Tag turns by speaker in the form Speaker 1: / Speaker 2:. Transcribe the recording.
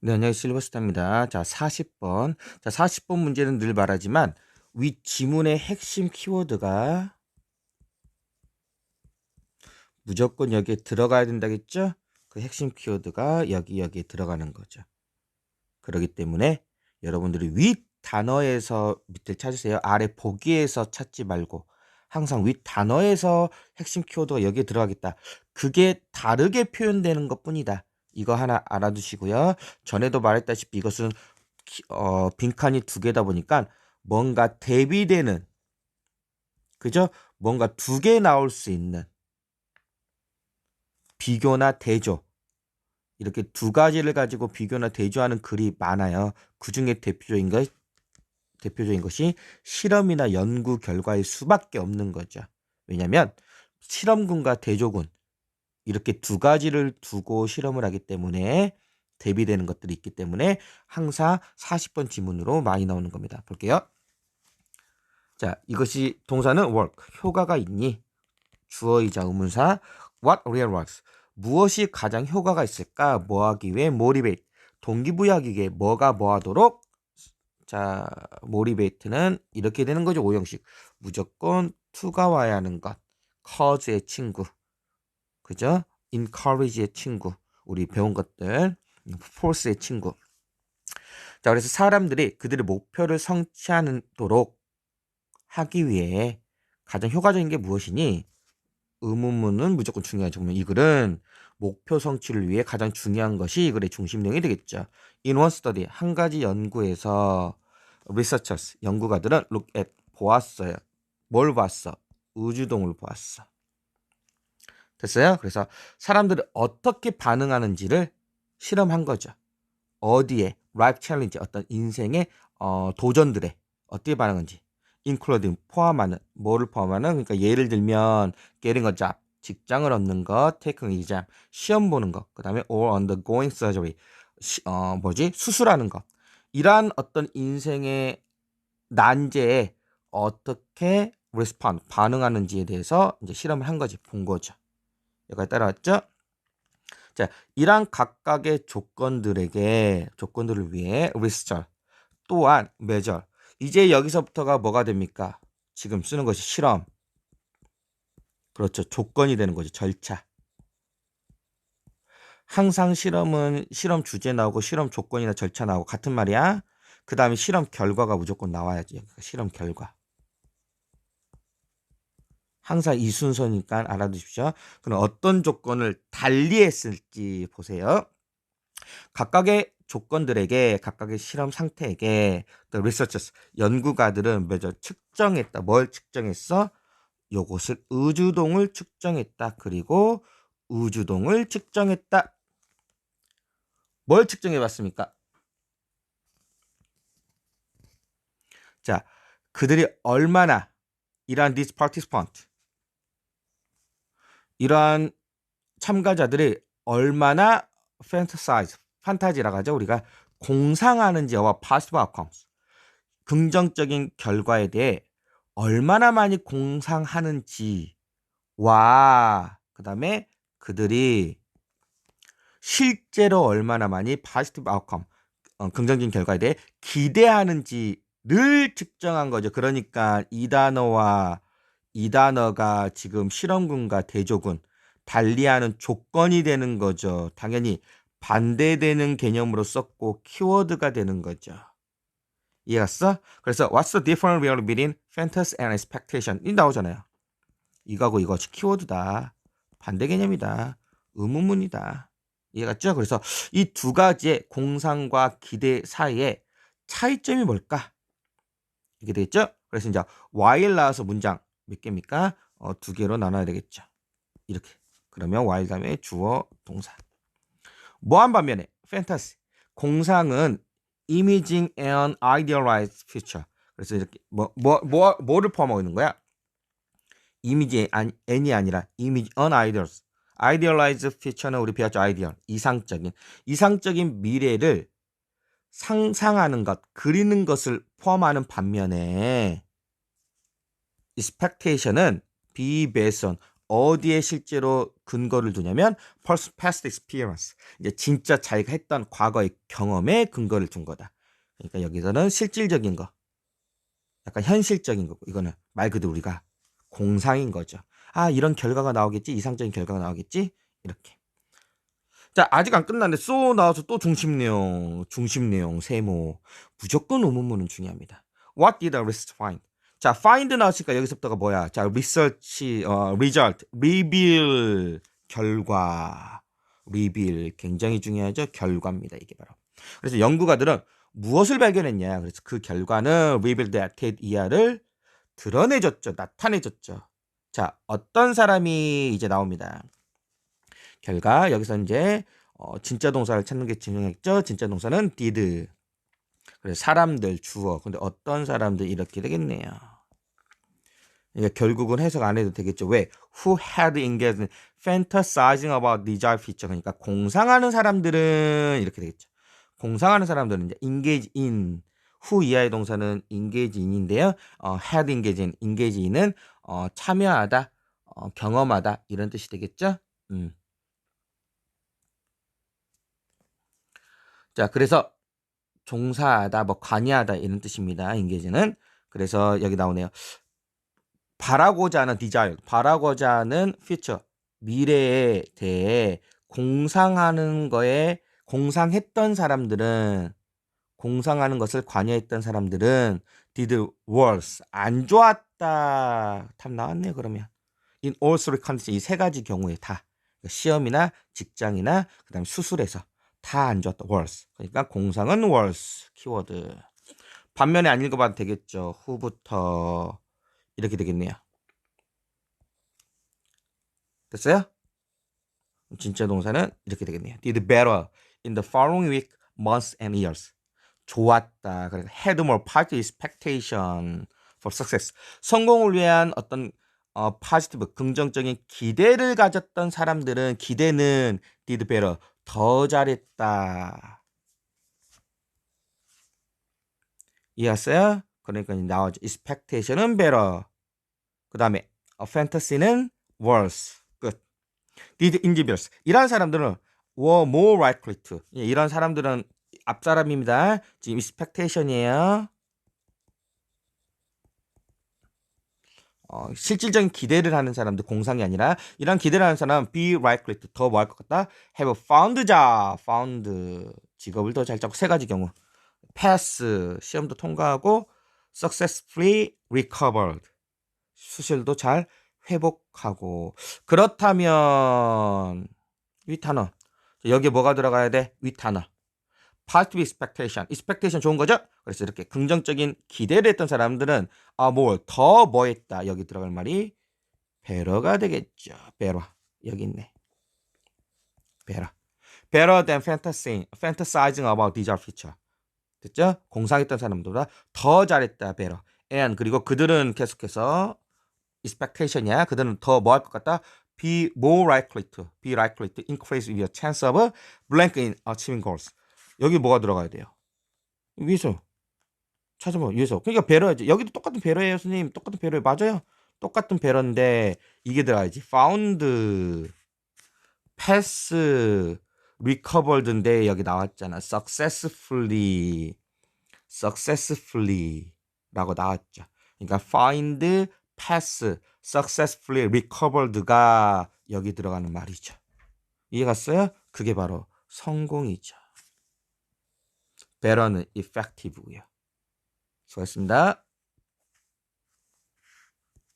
Speaker 1: 네, 안녕하세요. 실버스타입니다. 자, 40번. 자, 40번 문제는 늘 말하지만 위 지문의 핵심 키워드가 무조건 여기에 들어가야 된다겠죠? 그 핵심 키워드가 여기 여기에 들어가는 거죠. 그렇기 때문에 여러분들이 위 단어에서 밑을 찾으세요. 아래 보기에서 찾지 말고 항상 윗 단어에서 핵심 키워드가 여기에 들어가겠다. 그게 다르게 표현되는 것 뿐이다. 이거 하나 알아두시고요. 전에도 말했다시피 이것은 키- 어, 빈칸이 두 개다 보니까 뭔가 대비되는 그죠? 뭔가 두 개 나올 수 있는 비교나 대조 이렇게 두 가지를 가지고 비교나 대조하는 글이 많아요. 그 중에 대표적인 것 대표적인 것이 실험이나 연구 결과일 수밖에 없는 거죠. 왜냐하면 실험군과 대조군 이렇게 두 가지를 두고 실험을 하기 때문에 대비되는 것들이 있기 때문에 항상 40번 지문으로 많이 나오는 겁니다. 볼게요. 자, 이것이 동사는 work, 효과가 있니? 주어이자 의문사 what real works. 무엇이 가장 효과가 있을까? 뭐 하기 위해 motivate. 동기부여하기 위해 뭐가 뭐 하도록? 자, motivate는 이렇게 되는 거죠. 오형식. 무조건 to가 와야 하는 것. cause의 친구. 그죠? encourage의 친구. 우리 배운 것들. force의 친구. 자, 그래서 사람들이 그들의 목표를 성취하도록 하기 위해 가장 효과적인 게 무엇이니? 의문문은 무조건 중요하죠. 그러면 이 글은 목표 성취를 위해 가장 중요한 것이 이 글의 중심 내용이 되겠죠. In one study, 한 가지 연구에서 researchers, 연구가들은 look at, 보았어요. 뭘 봤어? 우주동을 보았어. 됐어요? 그래서 사람들이 어떻게 반응하는지를 실험한 거죠. 어디에 life challenge 어떤 인생의 어, 도전들에 어떻게 반응하는지 including 포함하는 뭐를 포함하는 그러니까 예를 들면 getting a job 직장을 얻는 것, taking exam 시험 보는 것, 그다음에 or undergoing surgery 시, 어 뭐지 수술하는 것 이러한 어떤 인생의 난제에 어떻게 respond 반응하는지에 대해서 이제 실험을 한 거지 본 거죠. 여기까지 따라왔죠? 자, 이러한 각각의 조건들에게 조건들을 위해 research 또한 measure 이제 여기서부터가 뭐가 됩니까? 지금 쓰는 것이 실험. 그렇죠. 조건이 되는 거죠. 절차. 항상 실험은 실험 주제 나오고 실험 조건이나 절차 나오고 같은 말이야. 그 다음에 실험 결과가 무조건 나와야지. 실험 결과. 항상 이 순서니까 알아두십시오. 그럼 어떤 조건을 달리 했을지 보세요. 각각의 조건들에게 각각의 실험 상태에게 the researchers 연구가들은 매저 측정했다. 뭘 측정했어? 요것을 우주동을 측정했다. 그리고 우주동을 측정했다. 뭘 측정해 봤습니까? 자, 그들이 얼마나 이러한 this participant 이러한 참가자들이 얼마나 fantasize 판타지라고 하죠. 우리가 공상하는지와 positive outcomes 긍정적인 결과에 대해 얼마나 많이 공상하는지와 그 다음에 그들이 실제로 얼마나 많이 positive outcome 어, 긍정적인 결과에 대해 기대하는지를 측정한 거죠. 그러니까 이 단어와 이 단어가 지금 실험군과 대조군 달리하는 조건이 되는 거죠. 당연히 반대되는 개념으로 썼고 키워드가 되는 거죠. 이해갔어? 그래서 what's the difference between fantasy and expectation? 이 나오잖아요. 이거하고 이것이 키워드다. 반대 개념이다. 의문문이다. 이해갔죠? 그래서 이 두 가지의 공상과 기대 사이에 차이점이 뭘까? 이게 되겠죠? 그래서 이제 while 나와서 문장 몇 개입니까? 어, 두 개로 나눠야 되겠죠. 이렇게. 그러면 while 다음에 주어 동사. 뭐한 반면에 fantasy 공상은 imaging an idealized future. 그래서 이렇게 뭐 뭐 뭐 뭐, 를 포함하고 있는 거야? 이미지 아니 n이 아니라 image an ideals. idealized future는 우리 배웠죠. ideal. 이상적인 이상적인 미래를 상상하는 것, 그리는 것을 포함하는 반면에 expectation은 on 어디에 실제로 근거를 두냐면 past experience. 이제 진짜 자기가 했던 과거의 경험에 근거를 둔 거다. 그러니까 여기서는 실질적인 거. 약간 현실적인 거고 이거는 말 그대로 우리가 공상인 거죠. 아, 이런 결과가 나오겠지. 이상적인 결과가 나오겠지. 이렇게. 자, 아직 안 끝났는데 쏘 나와서 또 중심 내용, 중심 내용, 세모. 무조건 의문문은 중요합니다. What did the research find? 자, find 나왔으니까 여기서부터가 뭐야? 자, research, 어, result, reveal, 결과, reveal 굉장히 중요하죠. 결과입니다. 이게 바로. 그래서 연구가들은 무엇을 발견했냐? 그래서 그 결과는 reveal that that 이하를 드러내줬죠. 나타내줬죠. 자, 어떤 사람이 이제 나옵니다. 결과 여기서 이제 어, 진짜 동사를 찾는 게 중요했죠. 진짜 동사는 did. 그래서 사람들 주어. 근데 어떤 사람들 이렇게 되겠네요. 그러니까 결국은 해석 안 해도 되겠죠. 왜? Who had engaged in fantasizing about desired future. 그러니까 공상하는 사람들은 이렇게 되겠죠. 공상하는 사람들은 이제 engage in. who 이하의 동사는 engage in인데요. 어, had engage in. engage in은 어, 참여하다, 어, 경험하다 이런 뜻이 되겠죠. 음. 자, 그래서 종사하다, 뭐 관여하다 이런 뜻입니다. engage는. 그래서 여기 나오네요. 바라고자 하는 desire, 바라고자 하는 future, 미래에 대해 공상하는 거에 공상했던 사람들은 공상하는 것을 관여했던 사람들은 did worse 안 좋았다. 답 나왔네요. 그러면 in all three conditions 이세 가지 경우에 다 시험이나 직장이나 그다음에 수술에서 다 안 좋았다. worse. 그러니까 공상은 worse 키워드. 반면에 안 읽어봐도 되겠죠. 후부터 이렇게 되겠네요. 됐어요? 진짜 동사는 이렇게 되겠네요. did better in the following week, months and years. 좋았다. 그래서 had more positive expectation for success. 성공을 위한 어떤 어, positive, 긍정적인 기대를 가졌던 사람들은 기대는 did better, 더 잘했다. 이해했어요? 그러니까 나오죠. expectation은 better. 그 다음에 fantasy는 worse. 끝. did individuals. 이런 사람들은 were more likely to. 예, 이런 사람들은 앞사람입니다. 지금 expectation이에요. 어, 실질적인 기대를 하는 사람들 공상이 아니라 이런 기대를 하는 사람은 be likely to 더 뭐할 것 같다. have found job, found 직업을 더 잘 잡고 세 가지 경우. pass 시험도 통과하고 successfully recovered 수술도 잘 회복하고 그렇다면 위탄어 여기에 뭐가 들어가야 돼? 위탄어 positive expectation expectation 좋은 거죠? 그래서 이렇게 긍정적인 기대를 했던 사람들은 아 뭘 더 뭐 했다 여기 들어갈 말이 better가 되겠죠 better 여기 있네 better better than fantasy, fantasizing about desired future 됐죠? 공상했던 사람들보다 더 잘했다 better and 그리고 그들은 계속해서 expectation이야. 그들은 더 뭐 할 것 같다? be more likely to, be likely to increase your chance of blank in achieving goals. 여기 뭐가 들어가야 돼요? 위에서 찾아봐 위에서. 그러니까 배러야지. 여기도 똑같은 배러예요, 선생님. 똑같은 배러 맞아요. 똑같은 배러인데 이게 들어가야지. found, pass, recovered인데 여기 나왔잖아. successfully, successfully라고 나왔죠. 그러니까 find, pass, successfully recovered가 여기 들어가는 말이죠. 이해 갔어요? 그게 바로 성공이죠. better는 effective고요. 수고했습니다.